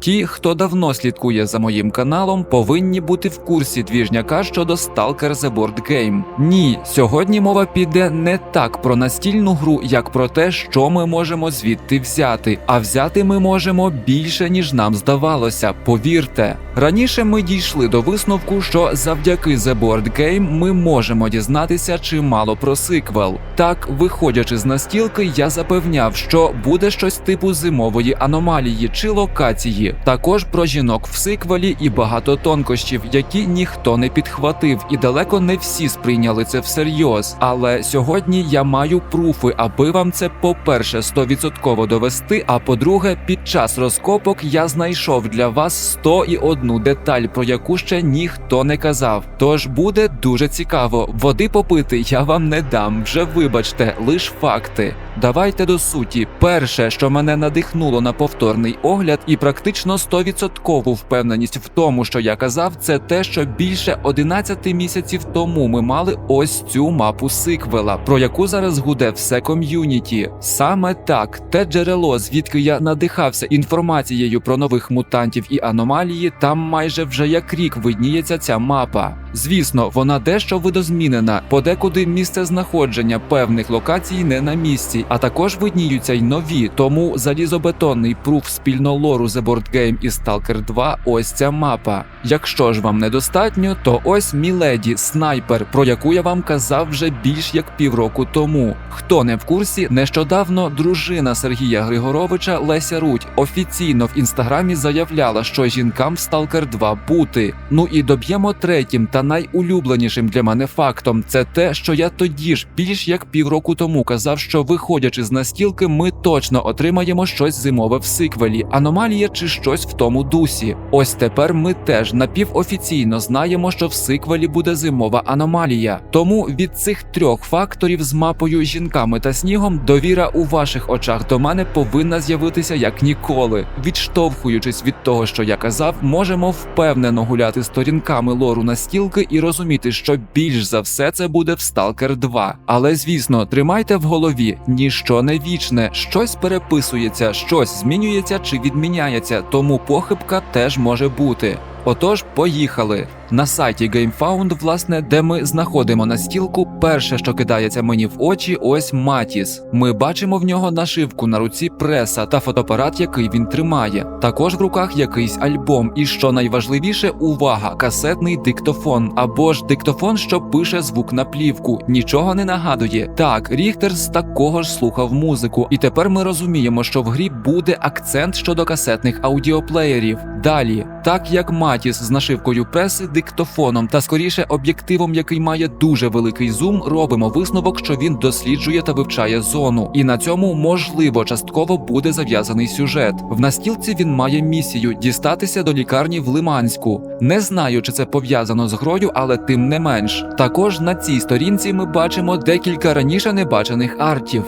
Ті, хто давно слідкує за моїм каналом, повинні бути в курсі двіжняка щодо Stalker The Board Game. Ні, сьогодні мова піде не так про настільну гру, як про те, що ми можемо звідти взяти. А взяти ми можемо більше, ніж нам здавалося, повірте. Раніше ми дійшли до висновку, що завдяки The Board Game ми можемо дізнатися чимало про сиквел. Так, виходячи з настілки, я запевняв, що буде щось типу зимової аномалії чи локації. Також про жінок в сиквелі і багато тонкощів, які ніхто не підхватив, і далеко не всі сприйняли це всерйоз. Але сьогодні я маю пруфи, аби вам це, по-перше, 100% довести. А по-друге, під час розкопок я знайшов для вас 101 деталь, про яку ще ніхто не казав. Тож буде дуже цікаво. Води попити я вам не дам. Вже вибачте, лиш факти. Давайте до суті. Перше, що мене надихнуло на повторний огляд, і практично 100% впевненість в тому, що я казав, це те, що більше 11 місяців тому ми мали ось цю мапу сиквела, про яку зараз гуде все ком'юніті. Саме так, те джерело, звідки я надихався інформацією про нових мутантів і аномалії, там майже вже як рік видніється ця мапа. Звісно, вона дещо видозмінена, подекуди місце знаходження певних локацій не на місці, а також видніються й нові. Тому залізобетонний пруф спільно лору The Board Game і Stalker 2 ось ця мапа. Якщо ж вам недостатньо, то ось Міледі снайпер, про яку я вам казав вже більш як півроку тому. Хто не в курсі, нещодавно дружина Сергія Григоровича Леся Рудь офіційно в інстаграмі заявляла, що жінкам в Stalker 2 бути. Ну і доб'ємо третім та найулюбленішим для мене фактом це те, що я тоді ж більш як півроку тому казав, що виходячи з настілки, ми точно отримаємо щось зимове в сиквелі, аномалія чи щось в тому дусі. Ось тепер ми теж напівофіційно знаємо, що в сиквелі буде зимова аномалія. Тому від цих трьох факторів з мапою, жінками та снігом довіра у ваших очах до мене повинна з'явитися як ніколи. Відштовхуючись від того, що я казав, можемо впевнено гуляти сторінками лору настілки і розуміти, що більш за все це буде в Сталкер 2. Але звісно, тримайте в голові, ніщо не вічне, щось переписується, щось змінюється чи відміняється, тому похибка теж може бути. Отож, поїхали. На сайті GameFound, власне, де ми знаходимо настілку, перше, що кидається мені в очі, ось Матіс. Ми бачимо в нього нашивку на руці преса та фотоапарат, який він тримає. Також в руках якийсь альбом. І що найважливіше, увага, касетний диктофон або ж диктофон, що пише звук на плівку. Нічого не нагадує. Так, Ріхтерс такого ж слухав музику, і тепер ми розуміємо, що в грі буде акцент щодо касетних аудіоплеєрів. Далі, так як Матіс з нашивкою преси, диктофоном та скоріше об'єктивом, який має дуже великий зум, робимо висновок, що він досліджує та вивчає зону. І на цьому можливо частково буде зав'язаний сюжет. В настілці він має місію дістатися до лікарні в Лиманську. Не знаю, чи це пов'язано з грою, але тим не менш. Також на цій сторінці ми бачимо декілька раніше небачених артів.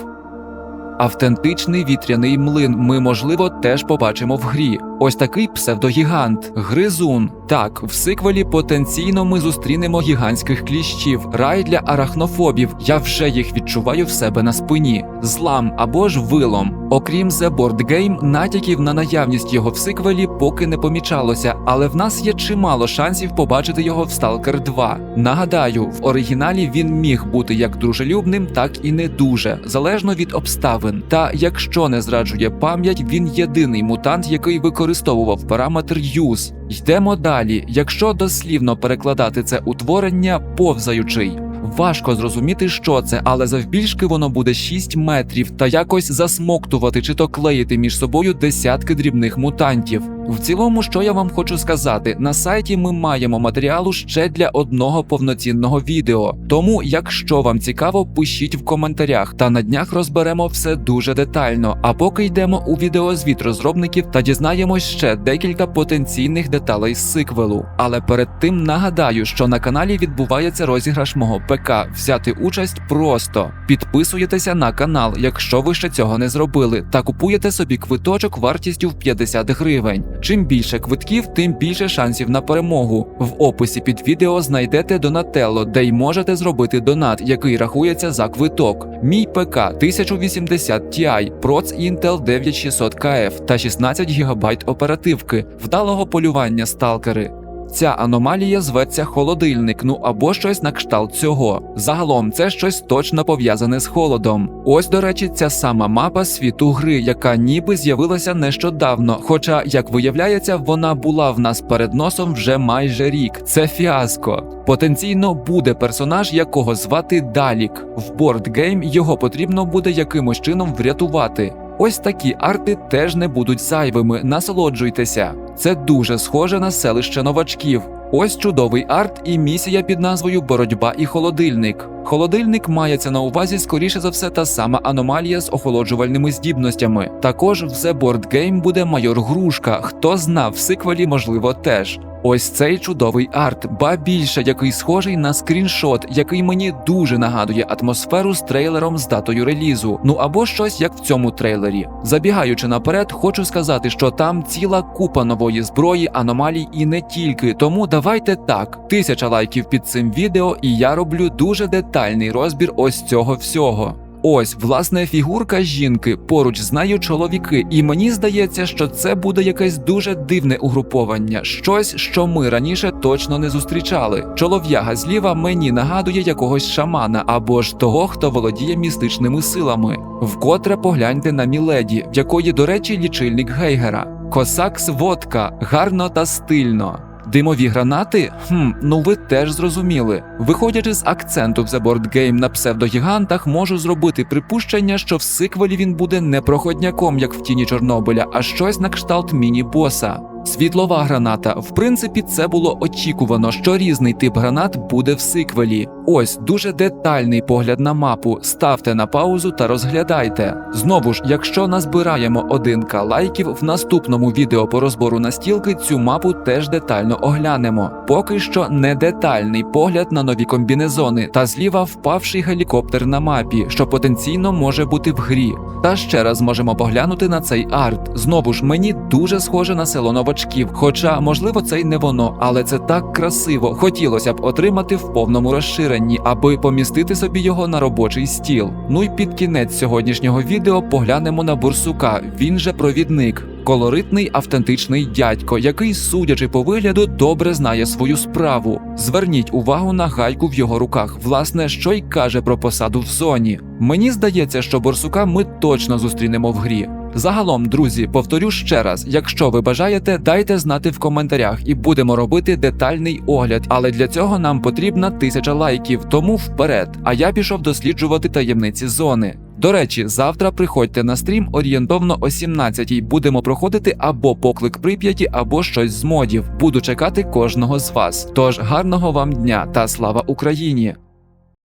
Автентичний вітряний млин ми, можливо, теж побачимо в грі. Ось такий псевдогігант, гризун. Так, в сиквелі потенційно ми зустрінемо гігантських кліщів, рай для арахнофобів. Я вже їх відчуваю в себе на спині, злам або ж вилом. Окрім The Board Game, натяків на наявність його в сиквелі поки не помічалося, але в нас є чимало шансів побачити його в Stalker 2. Нагадаю, в оригіналі він міг бути як дружелюбним, так і не дуже, залежно від обставин. Та якщо не зраджує пам'ять, він єдиний мутант, який використовував параметр use. Йдемо далі. Якщо дослівно перекладати це утворення, повзаючий. Важко зрозуміти, що це, але завбільшки воно буде 6 метрів та якось засмоктувати чи то клеїти між собою десятки дрібних мутантів. В цілому, що я вам хочу сказати, на сайті ми маємо матеріалу ще для одного повноцінного відео. Тому, якщо вам цікаво, пишіть в коментарях, та на днях розберемо все дуже детально. А поки йдемо у відеозвіт розробників та дізнаємось ще декілька потенційних деталей з сиквелу. Але перед тим нагадаю, що на каналі відбувається розіграш мого ПК. Взяти участь просто підписуєтеся на канал, якщо ви ще цього не зробили, та купуєте собі квиточок вартістю в 50 гривень. Чим більше квитків, тим більше шансів на перемогу. В описі під відео знайдете Донателло, де й можете зробити донат, який рахується за квиток. Мій ПК 1080 Ti, проц Intel 9600KF та 16 ГБ оперативки, вдалого полювання сталкери. Ця аномалія зветься холодильник, ну або щось на кшталт цього. Загалом це щось точно пов'язане з холодом. Ось, до речі, ця сама мапа світу гри, яка ніби з'явилася нещодавно. Хоча, як виявляється, вона була в нас перед носом вже майже рік. Це фіаско. Потенційно буде персонаж, якого звати Далік. В бордгейм його потрібно буде якимось чином врятувати. Ось такі арти теж не будуть зайвими. Насолоджуйтеся. Це дуже схоже на селище новачків. Ось чудовий арт і місія під назвою Боротьба і холодильник. Холодильник мається на увазі скоріше за все та сама аномалія з охолоджувальними здібностями. Також в The Board Game буде майор Грушка. Хто знав в сиквелі, можливо, теж. Ось цей чудовий арт, ба більше який схожий на скріншот, який мені дуже нагадує атмосферу з трейлером з датою релізу. Ну або щось як в цьому трейлері. Забігаючи наперед, хочу сказати, що там ціла купа нової зброї, аномалій і не тільки. Тому давайте так: тисяча лайків під цим відео, і я роблю дуже детальний розбір ось цього всього. Ось власне фігурка жінки, поруч з нею чоловіки, і мені здається, що це буде якесь дуже дивне угруповання, щось, що ми раніше точно не зустрічали. Чолов'яга зліва мені нагадує якогось шамана або ж того, хто володіє містичними силами. Вкотре погляньте на Міледі, в якої, до речі, лічильник Гейгера. Косакс водка, гарно та стильно. Димові гранати? Хм, ну ви теж зрозуміли. Виходячи з акценту в The Board Game на псевдогігантах, можу зробити припущення, що в сиквелі він буде не проходняком, як в тіні Чорнобиля, а щось на кшталт міні-боса. Світлова граната. В принципі, це було очікувано, що різний тип гранат буде в сиквелі. Ось дуже детальний погляд на мапу. Ставте на паузу та розглядайте. Знову ж, якщо назбираємо 1к лайків, в наступному відео по розбору настілки цю мапу теж детально оглянемо. Поки що не детальний погляд на нові комбінезони та зліва впавший гелікоптер на мапі, що потенційно може бути в грі. Та ще раз можемо поглянути на цей арт. Знову ж мені дуже схоже на село новачків. Хоча, можливо, це й не воно, але це так красиво. Хотілося б отримати в повному розширенні, аби помістити собі його на робочий стіл. Ну і під кінець сьогоднішнього відео поглянемо на бурсука. Він же провідник. Колоритний автентичний дядько, який, судячи по вигляду, добре знає свою справу. Зверніть увагу на гайку в його руках, власне, що й каже про посаду в зоні. Мені здається, що борсука ми точно зустрінемо в грі. Загалом, друзі, повторю ще раз: якщо ви бажаєте, дайте знати в коментарях і будемо робити детальний огляд. Але для цього нам потрібна тисяча лайків, тому вперед. А я пішов досліджувати таємниці зони. До речі, завтра приходьте на стрім орієнтовно о 17-й. Будемо проходити або поклик прип'яті, або щось з модів. Буду чекати кожного з вас. Тож гарного вам дня та слава Україні!